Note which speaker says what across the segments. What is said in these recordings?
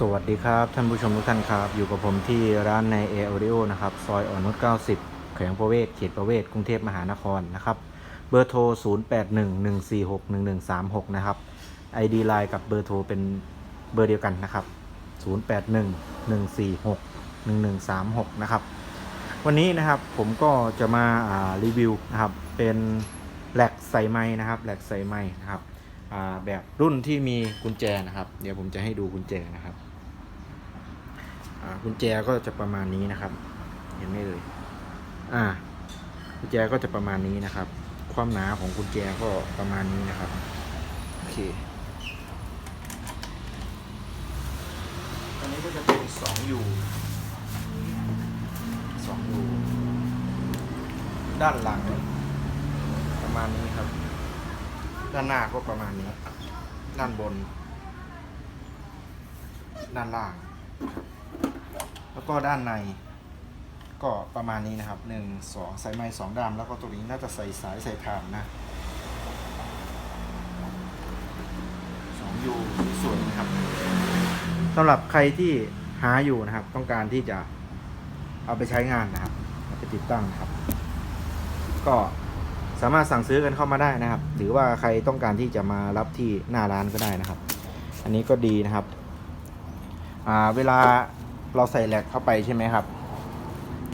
Speaker 1: สวัสดีครับท่านผู้ชมทุกท่านครับ อยู่กับผมที่ร้านในเอออริโอนะครับ ซอยอ่อนนุช90 แขวงประเวศเขตประเวศกรุงเทพมหานครนะครับ เบอร์โทร 0811461136 นะครับ ID ไลน์กับเบอร์โทรเป็นเบอร์เดียวกันนะครับ 0811461136 นะครับ วันนี้นะครับผมก็จะมารีวิวนะครับ เป็นแหลกใส่ไม้นะครับแหลกใส่ไม้นะครับ แบบรุ่นที่มีกุญแจนะครับ เดี๋ยวผมจะให้ดูกุญแจนะครับกุญแจก็จะประมาณนี้นะครับ เห็นไหมเลยอ่ากุญแจก็จะประมาณนี้นะครับ ความหนาของกุญแจก็ประมาณนี้นะครับโอเคอันนี้ก็จะเป็น2 U สองรูด้านหลัง ประมาณนี้ครับ ด้านหน้าก็ประมาณนี้ ด้านบน ด้านล่าง แล้วก็ด้านใน ก็ประมาณนี้นะครับหนึ่งสองใส่ไม้สองดามแล้วก็ตรงนี้น่าจะใส่สายใส่ถ่านนะสองยูสวยนะครับสำหรับใครที่หาอยู่นะครับ ต้องการที่จะเอาไปใช้งานนะครับเอาไปติดตั้งนะครับ ก็ สามารถสั่งซื้อกันเข้ามาได้นะครับ หรือว่าใครต้องการที่จะมารับที่หน้าร้านก็ได้นะครับ อันนี้ก็ดีนะครับเวลาเราใส่แหลกเข้าไปใช่ไหมครับ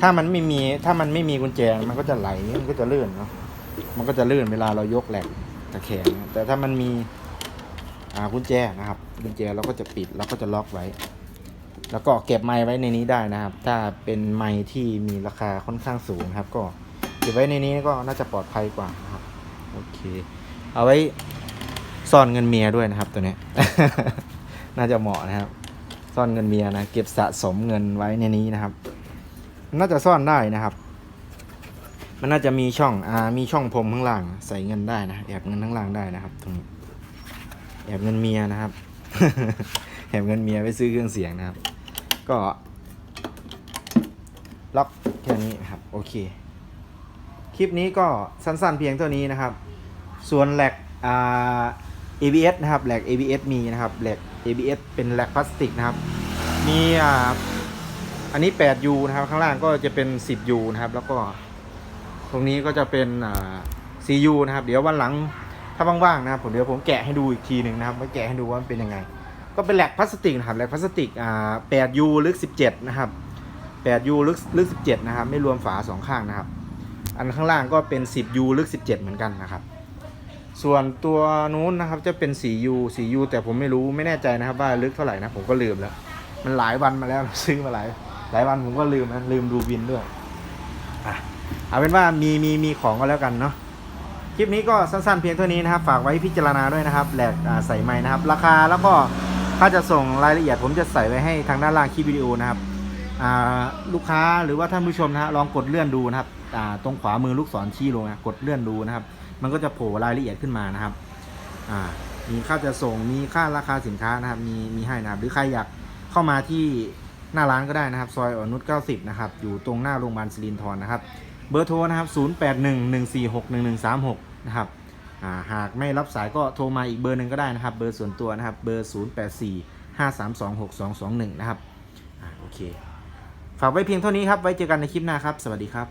Speaker 1: ถ้ามันไม่มีถ้ามันไม่มีกุญแจมันก็จะไหลมันก็จะลื่นเนาะมันก็จะลื่นเวลาเรายกแหลกตะแคงแต่ถ้ามันมีกุญแจนะครับกุญแจเราก็จะปิดเราก็จะล็อกไว้ แล้วก็เก็บไม้ไว้ในนี้ได้นะครับ ถ้าเป็นไม้ที่มีราคาค่อนข้างสูงครับก็ ก็บไว้ในนี้ก็น่าจะปลอดภัยกว่านะครับโอเค เอาไว้ซ่อนเงินเมียด้วยนะครับตัวนี้ น่าจะเหมาะนะครับ ซ่อนเงินเมียนะเก็บสะสมเงินไว้ในนี้นะครับ น่าจะซ่อนได้นะครับ มันน่าจะมีช่องอ่ามีช่องพรมข้างล่าง ใส่เงินได้นะแอบเงินข้างล่างได้นะครับตรงนี้แอบเงินเมียนะครับแอบเงินเมียไปซื้อเครื่องเสียงนะครับ ก็ล็อกแค่นี้นะครับ โอเค ลิปนี้ก็สั้นๆเพียงเท่านี้นะครับ ส่วนแหลกอ่า ABS นะครับแหลก ABS มีนะครับแหลก ABS เป็นแหลกพลาสติกนะครับ มีอ่าอันนี้ 8U นะครับ ข้างล่างก็จะเป็น 10U นะครับ แล้วก็ตรงนี้ก็จะเป็นอ่า 4U นะครับ เดี๋ยววันหลังถ้าว่างๆนะครับผมเดี๋ยวผมแกะให้ดูอีกทีหนึ่งนะครับมาแกะให้ดูว่ามันเป็นยังไง ก็เป็นแหลกพลาสติกนะครับแหลกพลาสติกอ่า 8U ลึก 17 นะครับ 8U ลึกลึก 17 นะครับ ไม่รวมฝาสองข้างนะครับ อันข้างล่างก็เป็น 10U ลึก 17 เหมือนกันนะครับ ส่วนตัวนู้นนะครับจะเป็น 4U 4U แต่ผมไม่รู้ไม่แน่ใจนะครับว่าลึกเท่าไหร่นะผมก็ลืมแล้ว มันหลายวันมาแล้วซื้อมาหลายหลายวันผมก็ลืมนะลืมดูบินด้วยอะเอาเป็นว่ามีมีมีของก็แล้วกันเนาะคลิปนี้ก็สั้นๆเพียงเท่านี้นะครับ ฝากไว้พิจารณาด้วยนะครับแหลกใส่ไม้นะครับ ราคาแล้วก็ถ้าจะส่งรายละเอียดผมจะใส่ไว้ให้ทางด้านล่างคลิปวิดีโอนะครับลูกค้าหรือว่าท่านผู้ชมนะฮะลองกดเลื่อนดูนะครับ ตรงขวามือลูกศรชี้ลงนะกดเลื่อนดูนะครับ มันก็จะโผล่รายละเอียดขึ้นมานะครับอ่ามีค่าจะส่งมีค่าราคาสินค้านะครับ มีมีให้นะครับ หรือใครอยากเข้ามาที่หน้าร้านก็ได้นะครับ ซอยอ่อนนุช90 นะครับ อยู่ตรงหน้าโรงพยาบาลสิรินทรนะครับ เบอร์โทรนะครับ 0811461136 นะครับอ่าหากไม่รับสายก็โทรมาอีกเบอร์หนึ่งก็ได้นะครับ เบอร์ส่วนตัวนะครับ เบอร์ 0845326221 นะครับอ่าโอเค ฝากไว้เพียงเท่านี้ครับ ไว้เจอกันในคลิปหน้าครับ สวัสดีครับ